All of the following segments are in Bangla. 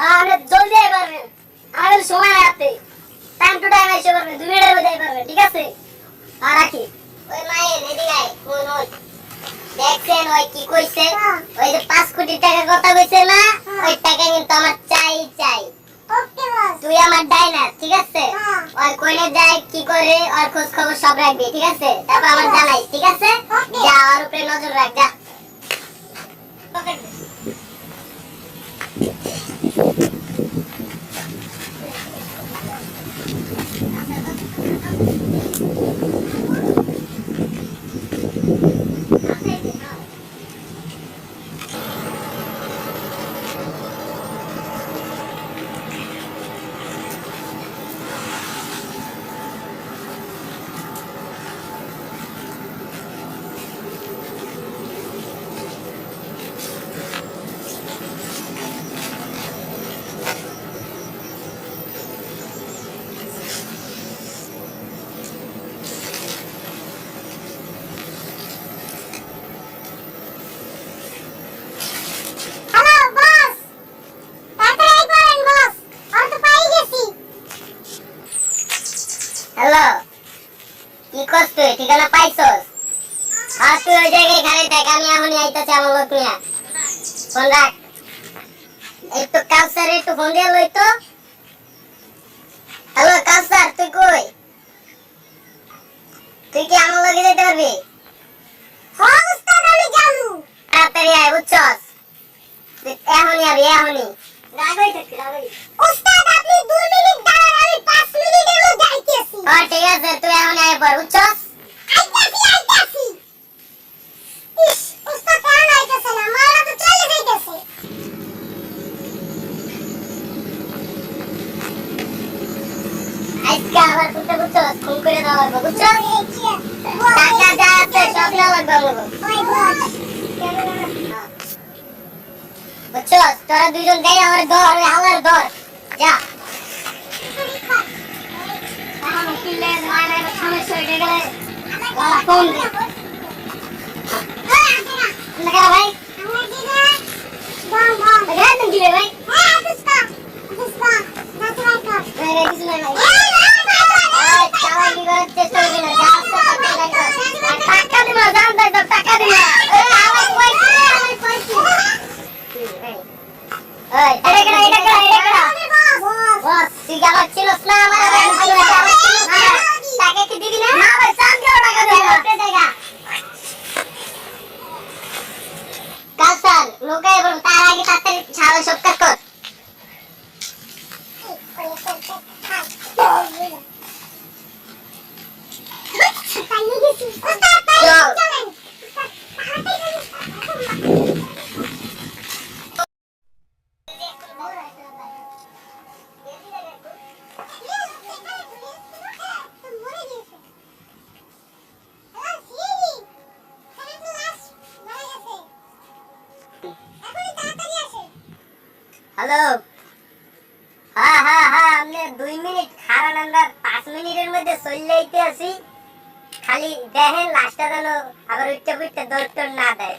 আপনি জলদি পারবেন আমাদের সময় হাতে টাইম টু টাইম এসে পারবেন দুই মিনিটের মধ্যে আই পারবেন ঠিক আছে? আর রাখি। ওই মায়ের এদিকে কোন ওই। দেখছেন ওই কি কইছে? ওই যে পাঁচ কোটি টাকা কথা কইছে না? ওই টাকা কিন্তু আমার চাই চাই। তুই আমার ডাইনার ঠিক আছে? হ্যাঁ। আর কোনে যায় কি করে আর খোঁজ খবর সব রাখবি ঠিক আছে? তারপর আমার জানাই ঠিক আছে? যা আর উপরে নজর রাখ যা। হ্যালো, কি করছ? তুই ঠিকানা পাইছস আর তুই ওই জায়গায় খালি থাক আমি এখনই আইতাছি আমার লোক নিয়ে। ফোন রাখ। একটু কাউসার একটু ফোন দিয়ে লই তো। হ্যালো কাউসার তুই যাইতেছে। আজকে আবার করতে বুঝছস ফোন করে দেওয়া লাগবে বুঝছস টাকা যা আছে সব নেওয়া লাগবে আমাকে। বুঝছস তোরা দুজন যাই, আমার ধর ওই ধর যা। এখন উকিলে নয় নয় সমস্যা হয়ে গেলে গলা ফোন দে না ভাই এখানে তুমি দিবে ভাই ভাই রে কিছু নাই ভাই ওই কালসার এবং তার আগে তাড়াতাড়ি সব কাজ কর। হ্যালো? হ্যাঁ হ্যাঁ হ্যাঁ আপনি দুই মিনিট খারান আমরা পাঁচ মিনিটের মধ্যে চলে আসি খালি দেখেন লাস্টটা যেন আবার উঠতে উঠতে দৌড় না দেয়।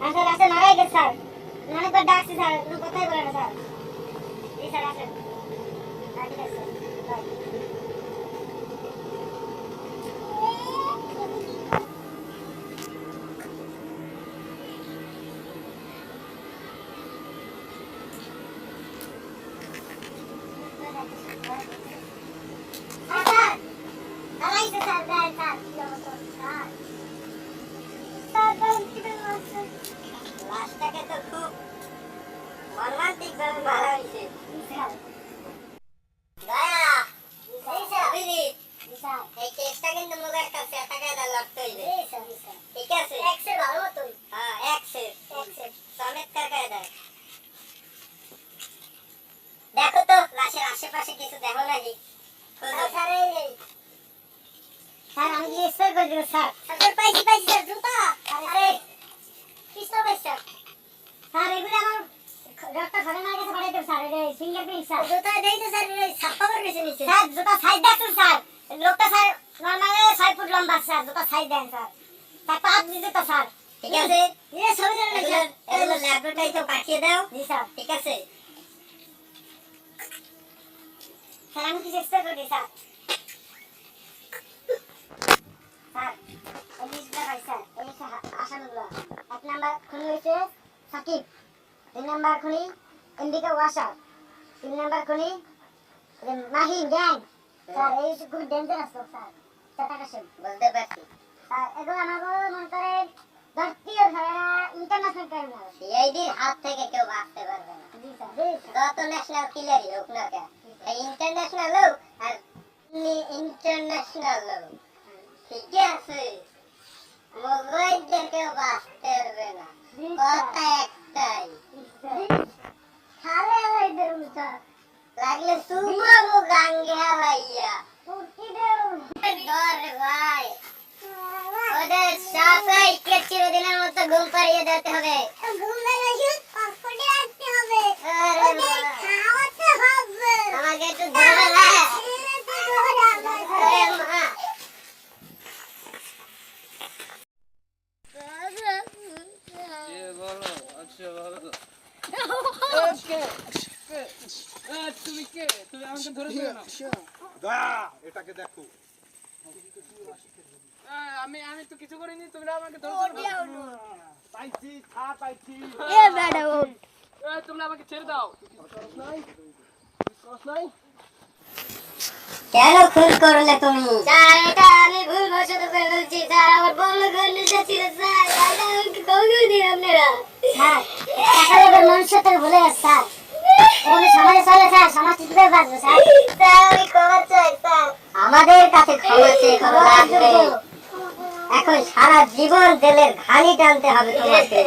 স্যার আসেন মারাই গেছে স্যার। অনেকবার ডাকছি স্যার। না স্যার। জি স্যার আসেন। হ্যাঁ, ঠিক আছে মর্মান্তিক ভাবে ফিঙ্গারপ্রিন্ট স্যার জুতা দেই তো স্যার ছাপ্পা করে বেশি নিচ্ছে স্যার জুতা সাইজ দেখছেন স্যার লোকটা স্যার নর্মালি ছয় ফুট লম্বা স্যার জুতা সাইজ দেন স্যার স্যার পাঁচ দিতে তো স্যার ঠিক আছে। ছবি ধরে স্যার এগুলো ল্যাবরেটরি তো পাঠিয়ে দাও। জি স্যার ঠিক আছে। স্যার আমি কিছু এক্সট্রা করে স্যার স্যার এই লিস্টটা ভাই স্যার এই হচ্ছে এক নাম্বার খুনি হয়েছে সাকিব দুই নাম্বার খুনি এমবিকে ওয়াসার। তিন নাম্বার খুনি যে মাহিম গ্যাং স্যার এই খুবই ডেঞ্জারাস লোক স্যার চাটাকাশেম বুঝতে পারছি স্যার এগুলো আমাকে মনে করেন স্যার এরা ইন্টারন্যাশনাল ক্রাইমিনাল সিআইডির হাত থেকে কেউ বাঁচতে পারবে না জি স্যার যত ন্যাশনাল কিলারই হোক না কেন এই ইন্টারন্যাশনাল হোক আর ইন্টারন্যাশনাল হোক ঠিক আছে মোবাইলটা কেউ বাঁচতে পারবে না কথা একটাই জি স্যার খালে ভাই দেবো স্যার লাগলে সুবাবু গাঙ্গে ভাইয়া দর ভাই। ওদের সাফাই কে চিরদিনের মতো ঘুম পাড়িয়ে দিতে হবে। ঘুমের ওষুধ পকেটে রাখতে হবে আরে ওদের বাবা, খাওয়াতে হবে আমাকে একটু ধরবে না ছেড়ে দিতে হবে আরে আমাকে। মা এ বলো আচ্ছা বলো কে কে এ, তুমি কে তুমি আমাকে ধরেছো কেন দয়া এটাকে দেখো। আমি আমি তো কিছু করিনি তোমরা আমাকে কেন? পাইছি খা পাইছি। এ, তোমরা আমাকে ছেড়ে দাও। কেন খুন করলে তুমি? স্যার এটা আমি ভুল বশত করে ফেলছি স্যার আমার বন্ধ করে নিতে স্যার এটা আমাকে কৌগুল দিন আপনারা। স্যার টাকা লোকের মনুষ্যত্ব ভুলে গেছে স্যার এরকম সমাজে চলে স্যার সমাজ কীভাবে বাঁচবে স্যার। স্যার আমি ক্ষমা চাই স্যার। আমাদের কাছে ক্ষমা চেয়ে কোনো লাভ এখন সারা জীবন জেলের ঘানি টানতে হবে তোমাকে।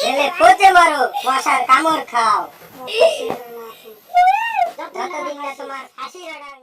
জেলে পচে মারো মশার কামড় খাও। যতদিন না তোমার ফাঁসির অর্ডার